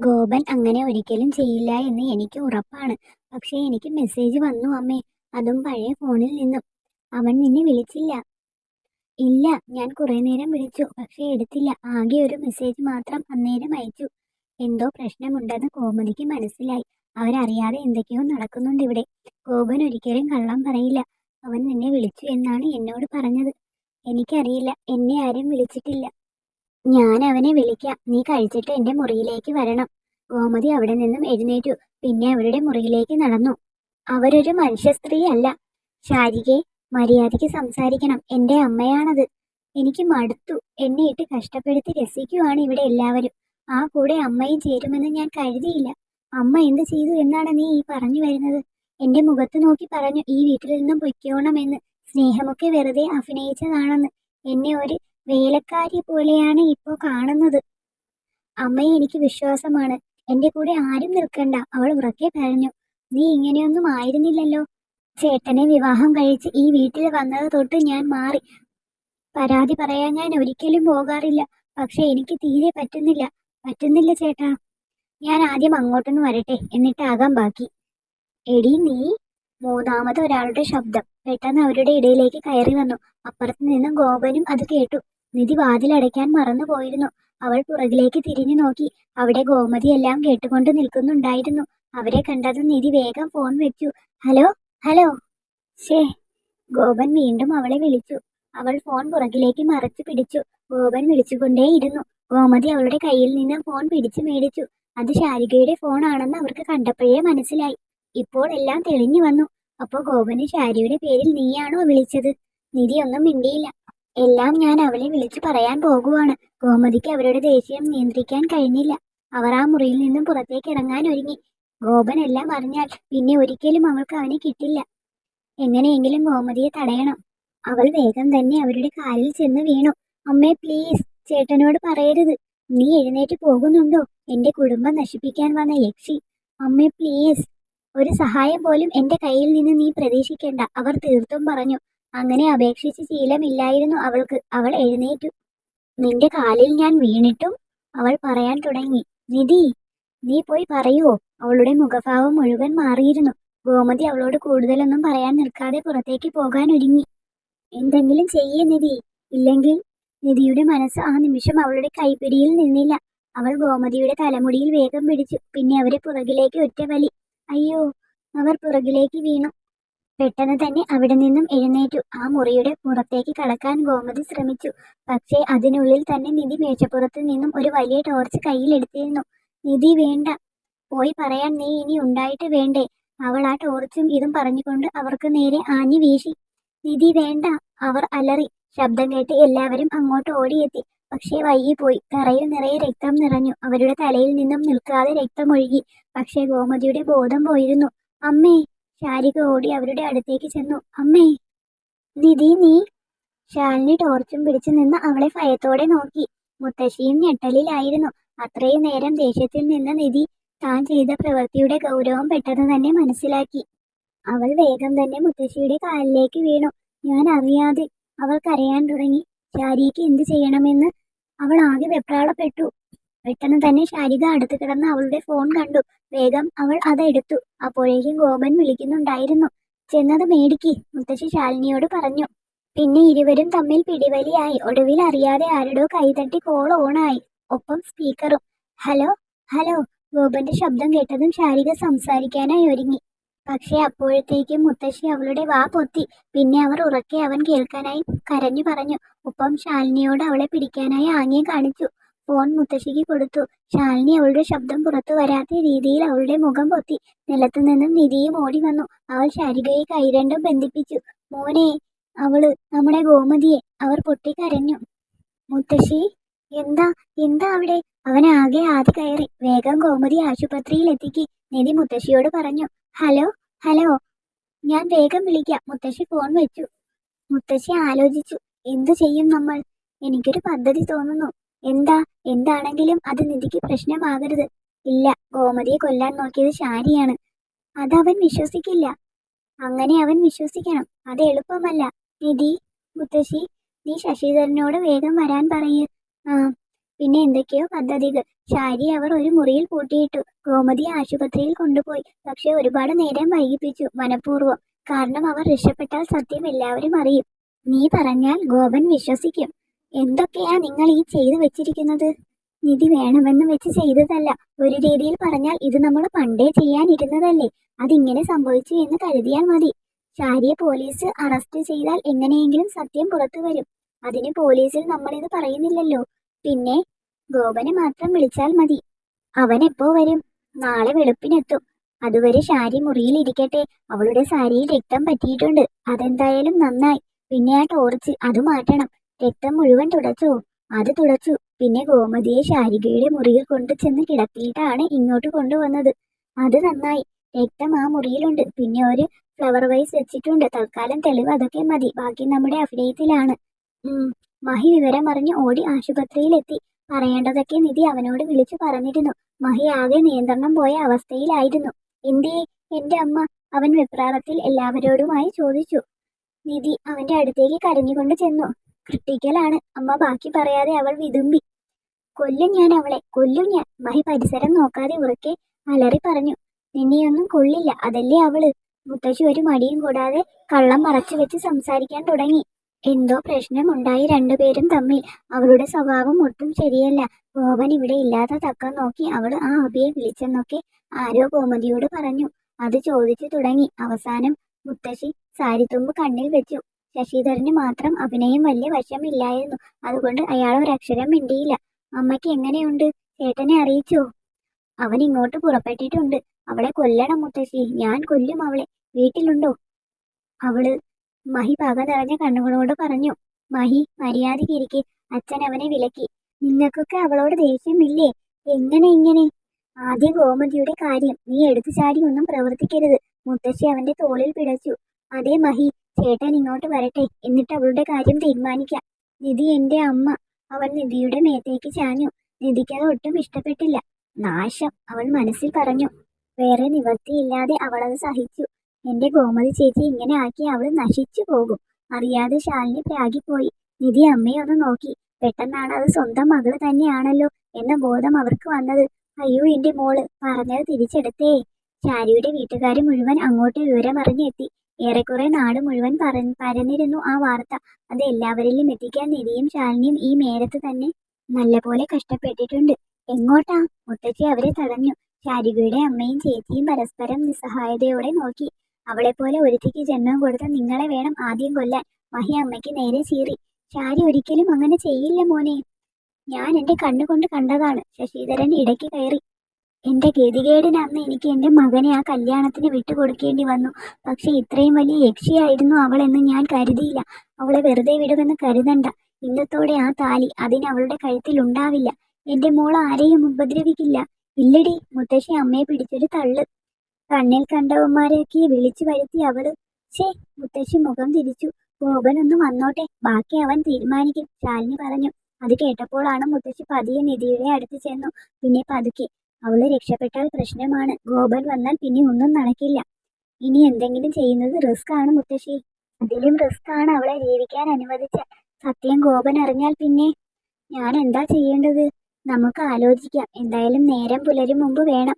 ഗോപൻ അങ്ങനെ ഒരിക്കലും ചെയ്യില്ല എന്ന് എനിക്ക് ഉറപ്പാണ്. പക്ഷേ എനിക്ക് മെസ്സേജ് വന്നു അമ്മേ. അതും പഴയ ഫോണിൽ നിന്നും. അവൻ നിന്നെ വിളിച്ചില്ല. ഇല്ല ഞാൻ കുറേ നേരം വിളിച്ചു. പക്ഷേ എടുത്തില്ല. ആകെ ഒരു മെസ്സേജ് മാത്രം അന്നേരം അയച്ചു. എന്തോ പ്രശ്നമുണ്ടെന്ന് കോമതിക്ക് മനസ്സിലായി. അവരറിയാതെ എന്തൊക്കെയോ നടക്കുന്നുണ്ട് ഇവിടെ. ഗോപൻ ഒരിക്കലും കള്ളം പറയില്ല. അവൻ നിന്നെ വിളിച്ചു എന്നാണ് എന്നോട് പറഞ്ഞത്. എനിക്കറിയില്ല. എന്നെ ആരും വിളിച്ചിട്ടില്ല. ഞാൻ അവനെ വിളിക്കാം. നീ കഴിച്ചിട്ട് എന്റെ മുറിയിലേക്ക് വരണം. ഗോമതി അവിടെ നിന്നും എഴുന്നേറ്റു. പിന്നെ അവരുടെ മുറിയിലേക്ക് നടന്നു. അവരൊരു മനുഷ്യ സ്ത്രീ അല്ല ശാരികെ മര്യാദയ്ക്ക് സംസാരിക്കണം. എന്റെ അമ്മയാണത്. എനിക്ക് മടുത്തു. എന്നെ ഇട്ട് കഷ്ടപ്പെടുത്തി രസിക്കുവാണ് ഇവിടെ എല്ലാവരും. ആ കൂടെ അമ്മയും ചേരുമെന്ന് ഞാൻ കരുതിയില്ല. അമ്മ എന്ത് ചെയ്തു എന്നാണ് നീ ഈ പറഞ്ഞു വരുന്നത്? എന്റെ മുഖത്ത് നോക്കി പറഞ്ഞു ഈ വീട്ടിൽ നിന്നും പൊയ്ക്കോണമെന്ന് സ്നേഹമൊക്കെ വെറുതെ അഭിനയിച്ചതാണെന്ന്. എന്നെ ഒരു വേലക്കാരി പോലെയാണ് ഇപ്പോൾ കാണുന്നത്. അമ്മയെ എനിക്ക് വിശ്വാസമാണ്. എന്റെ കൂടെ ആരും നിൽക്കണ്ട. അവൾ ഉറക്കെ പറഞ്ഞു. നീ ഇങ്ങനെയൊന്നും ആയിരുന്നില്ലല്ലോ. ചേട്ടനെ വിവാഹം കഴിച്ച് ഈ വീട്ടിൽ വന്നത് തൊട്ട് ഞാൻ മാറി. പരാതി പറയാൻ ഞാൻ ഒരിക്കലും പോകാറില്ല. പക്ഷെ എനിക്ക് തീരെ പറ്റുന്നില്ല. പറ്റുന്നില്ല ചേട്ടാ. ഞാൻ ആദ്യം അങ്ങോട്ടൊന്ന് വരട്ടെ. എന്നിട്ടാകാം ബാക്കി. എടി നീ മൂന്നാമത് ഒരാളുടെ ശബ്ദം പെട്ടെന്ന് അവരുടെ ഇടയിലേക്ക് കയറി വന്നു. അപ്പുറത്ത് നിന്നും ഗോപനും അത് കേട്ടു. നിധി വാതിലടയ്ക്കാൻ മറന്നു പോയിരുന്നു. അവൾ പുറകിലേക്ക് തിരിഞ്ഞു നോക്കി. അവിടെ ഗോമതി എല്ലാം കേട്ടുകൊണ്ട് നിൽക്കുന്നുണ്ടായിരുന്നു. അവരെ കണ്ടതും നിധി വേഗം ഫോൺ വെച്ചു. Hello hello. ഷേ ഗോപൻ വീണ്ടും അവളെ വിളിച്ചു. അവൾ ഫോൺ പുറകിലേക്ക് മറച്ചു പിടിച്ചു. ഗോപൻ വിളിച്ചുകൊണ്ടേയിരുന്നു. ഗോമതി അവളുടെ കയ്യിൽ നിന്ന് ഫോൺ പിടിച്ചു മേടിച്ചു. അത് ശാരികയുടെ ഫോണാണെന്ന് അവർക്ക് കണ്ടപ്പോഴേ മനസ്സിലായി. ഇപ്പോൾ എല്ലാം തെളിഞ്ഞു വന്നു. അപ്പോ ഗോപന് ശാരിയുടെ പേരിൽ നീയാണോ വിളിച്ചത്? നിധി ഒന്നും മിണ്ടിയില്ല. എല്ലാം ഞാൻ അവളെ വിളിച്ചു പറയാൻ പോകുവാണ്. ഗോമതിക്ക് അവരുടെ ദേഷ്യം നിയന്ത്രിക്കാൻ കഴിഞ്ഞില്ല. അവർ ആ മുറിയിൽ നിന്നും പുറത്തേക്ക് ഇറങ്ങാൻ ഒരുങ്ങി. ഗോപൻ എല്ലാം അറിഞ്ഞാൽ പിന്നെ ഒരിക്കലും അവൾക്ക് അവനെ കിട്ടില്ല. എങ്ങനെയെങ്കിലും ഗോമതിയെ തടയണം. അവൾ വേഗം തന്നെ അവരുടെ കാലിൽ ചെന്ന് വീണു. അമ്മേ പ്ലീസ് ചേട്ടനോട് പറയരുത്. നീ എഴുന്നേറ്റ് പോകുന്നുണ്ടോ? എന്റെ കുടുംബം നശിപ്പിക്കാൻ വന്ന യക്ഷി. അമ്മേ പ്ലീസ് ഒരു സഹായം പോലും എന്റെ കയ്യിൽ നിന്ന് നീ പ്രതീക്ഷിക്കേണ്ട. അവർ തീർത്തും പറഞ്ഞു അങ്ങനെ അപേക്ഷിച്ച് ശീലമില്ലായിരുന്നു അവൾക്ക്. അവൾ എഴുന്നേറ്റു. നിന്റെ കാലിൽ ഞാൻ വീണിട്ടും അവൾ പറയാൻ തുടങ്ങി. നിധി നീ പോയി പറയുവോ? അവളുടെ മുഖഭാവം മുഴുവൻ മാറിയിരുന്നു. ഗോമതി അവളോട് കൂടുതലൊന്നും പറയാൻ നിൽക്കാതെ പുറത്തേക്ക് പോകാൻ ഒരുങ്ങി എന്തെങ്കിലും ചെയ്യേ നിധി. ഇല്ലെങ്കിൽ നിധിയുടെ മനസ്സ് ആ നിമിഷം അവളുടെ കൈപ്പിടിയിൽ നിന്നില്ല. അവൾ ഗോമതിയുടെ തലമുടിയിൽ വേഗം പിടിച്ചു. പിന്നെ അവരെ പുറകിലേക്ക് ഒറ്റ വലി അയ്യോ അവർ പുറകിലേക്ക് വീണു. പെട്ടെന്ന് തന്നെ അവിടെ നിന്നും എഴുന്നേറ്റു. ആ മുറിയുടെ പുറത്തേക്ക് കടക്കാൻ ഗോമതി ശ്രമിച്ചു. പക്ഷേ അതിനുള്ളിൽ തന്നെ നിധി മേശപ്പുറത്ത് നിന്നും ഒരു വലിയ ടോർച്ച് കയ്യിലെടുത്തിരുന്നു. നിധി വേണ്ട. പോയി പറയാൻ നീ ഇനി ഉണ്ടായിട്ട് വേണ്ടേ? അവൾ ആ ടോർച്ചും ഇതും പറഞ്ഞുകൊണ്ട് അവർക്ക് നേരെ ആഞ്ഞു വീശി. നിധി വേണ്ട അവർ അലറി. ശബ്ദം കേട്ട് എല്ലാവരും അങ്ങോട്ട് ഓടിയെത്തി. പക്ഷേ വൈകിപ്പോയി തറയിൽ നിറയെ രക്തം നിറഞ്ഞു. അവരുടെ തലയിൽ നിന്നും നിൽക്കാതെ രക്തമൊഴുകി. പക്ഷേ ഗോമതിയുടെ ബോധം പോയിരുന്നു. അമ്മേ ശാരിക ഓടി അവരുടെ അടുത്തേക്ക് ചെന്നു. അമ്മേ നിധി നീ? ശാലിനി ടോർച്ചും പിടിച്ചു നിന്ന് അവളെ ഭയത്തോടെ നോക്കി. മുത്തശ്ശിയും ഞെട്ടലിലായിരുന്നു. അത്രയും നേരം ദേഷ്യത്തിൽ നിന്ന് നിധി താൻ ചെയ്ത പ്രവൃത്തിയുടെ ഗൗരവം പെട്ടെന്ന് തന്നെ മനസ്സിലാക്കി. അവൾ വേഗം തന്നെ മുത്തശ്ശിയുടെ കാലിലേക്ക് വീണു. ഞാൻ അറിയാതെ അവൾ കരയാൻ തുടങ്ങി. ശാരിക്ക് എന്ത് ചെയ്യണമെന്ന് അവൾ ആകെ വെപ്രാളപ്പെട്ടു. പെട്ടെന്ന് തന്നെ ശാരിക അടുത്ത് കിടന്ന് അവളുടെ ഫോൺ കണ്ടു. വേഗം അവൾ അതെടുത്തു അപ്പോഴേക്കും ഗോപൻ വിളിക്കുന്നുണ്ടായിരുന്നു. ചെന്നത് മേടിക്ക് മുത്തശ്ശി ശാലിനിയോട് പറഞ്ഞു. പിന്നെ ഇരുവരും തമ്മിൽ പിടിവലിയായി. ഒടുവിൽ അറിയാതെ ആരുടെ കൈതട്ടി കോൾ ഓണായി ഒപ്പം സ്പീക്കറും ഹലോ ഹലോ ഗോപന്റെ ശബ്ദം കേട്ടതും ശാരിക സംസാരിക്കാനായി ഒരുങ്ങി. പക്ഷേ അപ്പോഴത്തേക്കും മുത്തശ്ശി അവളുടെ വാ പൊത്തി. പിന്നെ അവർ ഉറക്കെ അവൻ കേൾക്കാനായി കരഞ്ഞു പറഞ്ഞു. ഒപ്പം ശാലിനിയോട് അവളെ പിടിക്കാനായി ആംഗ്യം കാണിച്ചു. ഫോൺ മുത്തശ്ശിക്ക് കൊടുത്തു. ശാലിനി അവളുടെ ശബ്ദം പുറത്തു വരാത്ത രീതിയിൽ അവളുടെ മുഖം പൊത്തി. നിലത്തു നിന്നും നിധിയും ഓടി വന്നു. അവൾ ശാരികയെ കൈരണ്ടും ബന്ധിപ്പിച്ചു. മോനെ അവൾ നമ്മുടെ ഗോമതിയെ. അവർ പൊട്ടിക്കരഞ്ഞു. മുത്തശ്ശി എന്താ എന്താ അവിടെ? അവൻ ആകെ ആദ്യ കയറി. വേഗം ഗോമതി ആശുപത്രിയിൽ എത്തിക്ക് നിധി മുത്തശ്ശിയോട് പറഞ്ഞു. ഹലോ ഹലോ ഞാൻ വേഗം വിളിക്കാം. മുത്തശ്ശി ഫോൺ വെച്ചു. മുത്തശ്ശി ആലോചിച്ചു എന്തു ചെയ്യും നമ്മൾ? എനിക്കൊരു പദ്ധതി തോന്നുന്നു. എന്താ? എന്താണെങ്കിലും അത് നിധിക്ക് പ്രശ്നമാകരുത്. ഇല്ല ഗോമതിയെ കൊല്ലാൻ നോക്കിയത് ശാരിയാണ്. അവൻ വിശ്വസിക്കില്ല. അങ്ങനെ അവൻ വിശ്വസിക്കണം. അത് എളുപ്പമല്ല. നിധി മുത്തശ്ശി നീ ശശിധരനോട് വേഗം വരാൻ പറയ്. പിന്നെ എന്തൊക്കെയോ പദ്ധതികൾ. ശാരി അവർ ഒരു മുറിയിൽ പൂട്ടിയിട്ടു. ഗോമതി ആശുപത്രിയിൽ കൊണ്ടുപോയി. പക്ഷെ ഒരുപാട് നേരം വൈകിപ്പിച്ചു മനഃപൂർവം. കാരണം അവർ രക്ഷപ്പെട്ടാൽ സത്യം എല്ലാവരും അറിയും. നീ പറഞ്ഞാൽ ഗോപൻ വിശ്വസിക്കും. എന്തൊക്കെയാ നിങ്ങൾ ഈ ചെയ്തു വെച്ചിരിക്കുന്നത്? നിധി വേണമെന്ന് വെച്ച് ചെയ്തതല്ല. ഒരു രീതിയിൽ പറഞ്ഞാൽ ഇത് നമ്മൾ പണ്ടേ ചെയ്യാനിരുന്നതല്ലേ. അതിങ്ങനെ സംഭവിച്ചു എന്ന് കരുതിയാൽ മതി. ഷാരിയെ പോലീസ് അറസ്റ്റ് ചെയ്താൽ എങ്ങനെയെങ്കിലും സത്യം പുറത്തു വരും. അതിന് പോലീസിൽ നമ്മളിത് പറയുന്നില്ലല്ലോ. പിന്നെ ഗോപനെ മാത്രം വിളിച്ചാൽ മതി. അവൻ എപ്പോ വരും? നാളെ വെളുപ്പിനെത്തും. അതുവരെ ശാരി മുറിയിലിരിക്കട്ടെ അവളുടെ സാരിയിൽ രക്തം പറ്റിയിട്ടുണ്ട്. അതെന്തായാലും നന്നായി. പിന്നെ ആ ടോർച്ച് അത് മാറ്റണം. രക്തം മുഴുവൻ തുടച്ചു. അത് തുടച്ചു. പിന്നെ ഗോമതിയെ ശാരികയുടെ മുറിയിൽ കൊണ്ടു ചെന്ന് കിടത്തിയിട്ടാണ് ഇങ്ങോട്ട് കൊണ്ടുവന്നത്. അത് നന്നായി. രക്തം ആ മുറിയിലുണ്ട്. പിന്നെ ഒരു ഫ്ലവർ വൈസ് വെച്ചിട്ടുണ്ട്. തൽക്കാലം തെളിവ് അതൊക്കെ മതി. ബാക്കി നമ്മുടെ അഭിനയത്തിലാണ്. മഹി വിവരം അറിഞ്ഞ് ഓടി ആശുപത്രിയിലെത്തി. പറയേണ്ടതൊക്കെ നിധി അവനോട് വിളിച്ചു പറഞ്ഞിരുന്നു. മഹി ആകെ നിയന്ത്രണം പോയ അവസ്ഥയിലായിരുന്നു. എന്തേ എന്റെ അമ്മ അവൻ വെപ്രാളത്തിൽ എല്ലാവരോടുമായി ചോദിച്ചു. നിധി അവന്റെ അടുത്തേക്ക് കരഞ്ഞുകൊണ്ട് ചെന്നു. ക്രിട്ടിക്കലാണ് അമ്മ ബാക്കി പറയാതെ അവൾ വിതുമ്പി. കൊല്ലും ഞാൻ അവളെ കൊല്ലും ഞാൻ. മഹി പരിസരം നോക്കാതെ ഉറക്കെ അലറി പറഞ്ഞു. നിന്നെയൊന്നും കൊള്ളില്ല. അതല്ലേ അവൾ? മുത്തശ്ശി ഒരു മടിയും കൂടാതെ കള്ളം മറച്ചു വെച്ച് സംസാരിക്കാൻ തുടങ്ങി. എന്തോ പ്രശ്നമുണ്ടായി രണ്ടുപേരും തമ്മിൽ. അവളുടെ സ്വഭാവം ഒട്ടും ശരിയല്ല. ഗോപൻ ഇവിടെ ഇല്ലാത്ത തക്ക നോക്കി അവൾ ആ അബിയെ വിളിച്ചെന്നൊക്കെ ആരോ ഗോമതിയോട് പറഞ്ഞു. അത് ചോദിച്ചു തുടങ്ങി. അവസാനം മുത്തശ്ശി സാരിത്തുമ്പ് കണ്ണിൽ വെച്ചു. ശശിധരന് മാത്രം അഭിനയം വലിയ വശമില്ലായിരുന്നു. അതുകൊണ്ട് അയാൾ ഒരക്ഷരം മിണ്ടിയില്ല. അമ്മയ്ക്ക് എങ്ങനെയുണ്ട്? ചേട്ടനെ അറിയിച്ചോ? അവൻ ഇങ്ങോട്ട് പുറപ്പെട്ടിട്ടുണ്ട്. അവളെ കൊല്ലണം മുത്തശ്ശി. ഞാൻ കൊല്ലും അവളെ. വീട്ടിലുണ്ടോ? അവൾ മഹി പക നിറഞ്ഞ കണ്ണുകളോട് പറഞ്ഞു മഹി മര്യാദയ്ക്കിരിക്കെ. അച്ഛൻ അവനെ വിലക്കി. നിങ്ങൾക്കൊക്കെ അവളോട് ദേഷ്യമില്ലേ? എങ്ങനെ ഇങ്ങനെ? ആദ്യ ഗോമതിയുടെ കാര്യം നീ എടുത്തു ചാടി ഒന്നും പ്രവർത്തിക്കരുത്. മുത്തശ്ശി അവന്റെ തോളിൽ പിടച്ചു. അതേ മഹി ചേട്ടൻ ഇങ്ങോട്ട് വരട്ടെ. എന്നിട്ട് അവളുടെ കാര്യം തീരുമാനിക്കാം. നിധി എന്റെ അമ്മ. അവൻ നിധിയുടെ മേത്തേക്ക് ചാഞ്ഞു. നിധിക്കത് ഒട്ടും ഇഷ്ടപ്പെട്ടില്ല. നാശം അവൾ മനസ്സിൽ പറഞ്ഞു. വേറെ നിവൃത്തിയില്ലാതെ അവളത് സഹിച്ചു. എന്റെ ഗോമതി ചേച്ചി ഇങ്ങനെ ആക്കി അവൾ നശിച്ചു പോകും. അറിയാതെ ശാലിനി പ്രാഗിപ്പോയി. നിധി അമ്മയെ ഒന്ന് നോക്കി. പെട്ടെന്നാണ് അത് സ്വന്തം മകൾ തന്നെയാണല്ലോ എന്ന ബോധം അവർക്ക് വന്നത്. അയ്യോ എന്റെ മോൾ പറഞ്ഞത് തിരിച്ചെടുത്തേ. ചാരിയുടെ വീട്ടുകാർ മുഴുവൻ അങ്ങോട്ട് വിവരം അറിഞ്ഞെത്തി ഏറെക്കുറെ നാട് മുഴുവൻ പറ പരന്നിരുന്നു ആ വാർത്ത. അത് എല്ലാവരിലും എത്തിക്കാൻ നിധിയും ശാലിനിയും ഈ നേരത്ത് തന്നെ നല്ലപോലെ കഷ്ടപ്പെട്ടിട്ടുണ്ട്. എങ്ങോട്ടാ? മുത്തച്ഛി അവരെ തടഞ്ഞു. ശാരികയുടെ അമ്മയും ചേച്ചിയും പരസ്പരം നിസ്സഹായതയോടെ നോക്കി. അവളെപ്പോലെ ഒരുത്തിക്ക് ജന്മം കൊടുത്ത നിങ്ങളെ വേണം ആദ്യം കൊല്ലാൻ. മഹി അമ്മയ്ക്ക് നേരെ ചീറി. ചാരി ഒരിക്കലും അങ്ങനെ ചെയ്യില്ല മോനെ. ഞാൻ എന്റെ കണ്ണുകൊണ്ട് കണ്ടതാണ്. ശശിധരൻ ഇടയ്ക്ക് കയറി. എന്റെ ഗതികേടിന് അന്ന് എനിക്ക് എന്റെ മകനെ ആ കല്യാണത്തിന് വിട്ടുകൊടുക്കേണ്ടി വന്നു. പക്ഷെ ഇത്രയും വലിയ യക്ഷിയായിരുന്നു അവളെന്ന് ഞാൻ കരുതിയില്ല. അവളെ വെറുതെ വിടുമെന്ന് കരുതണ്ട. ഇന്നത്തോടെ ആ താലി അതിന് അവളുടെ കഴുത്തിൽ ഉണ്ടാവില്ല. എന്റെ മോൾ ആരെയും ഉപദ്രവിക്കില്ല. ഇല്ലടി മുത്തശ്ശി അമ്മയെ പിടിച്ചൊരു തള്ളു. കണ്ണിൽ കണ്ടവന്മാരെയൊക്കെ വിളിച്ചു വരുത്തി അവൾ ഛേ മുത്തശ്ശി മുഖം തിരിച്ചു. ഗോപനൊന്നും വന്നോട്ടെ. ബാക്കി അവൻ തീരുമാനിക്കും ശാലിനി പറഞ്ഞു. അത് കേട്ടപ്പോഴാണ് മുത്തശ്ശി പതിയെ നിധിയുടെ അടുത്ത് ചെന്നു. പിന്നെ പതുക്കെ. അവൾ രക്ഷപ്പെട്ടാൽ പ്രശ്നമാണ്. ഗോപൻ വന്നാൽ പിന്നെ ഒന്നും നടക്കില്ല. ഇനി എന്തെങ്കിലും ചെയ്യുന്നത് റിസ്ക് ആണ് മുത്തശ്ശി. അതിലും റിസ്ക് ആണ് അവളെ ജീവിക്കാൻ അനുവദിച്ച. സത്യം ഗോപൻ അറിഞ്ഞാൽ പിന്നെ ഞാൻ എന്താ ചെയ്യേണ്ടത്? നമുക്ക് ആലോചിക്കാം. എന്തായാലും നേരം പുലരും മുമ്പ് വേണം.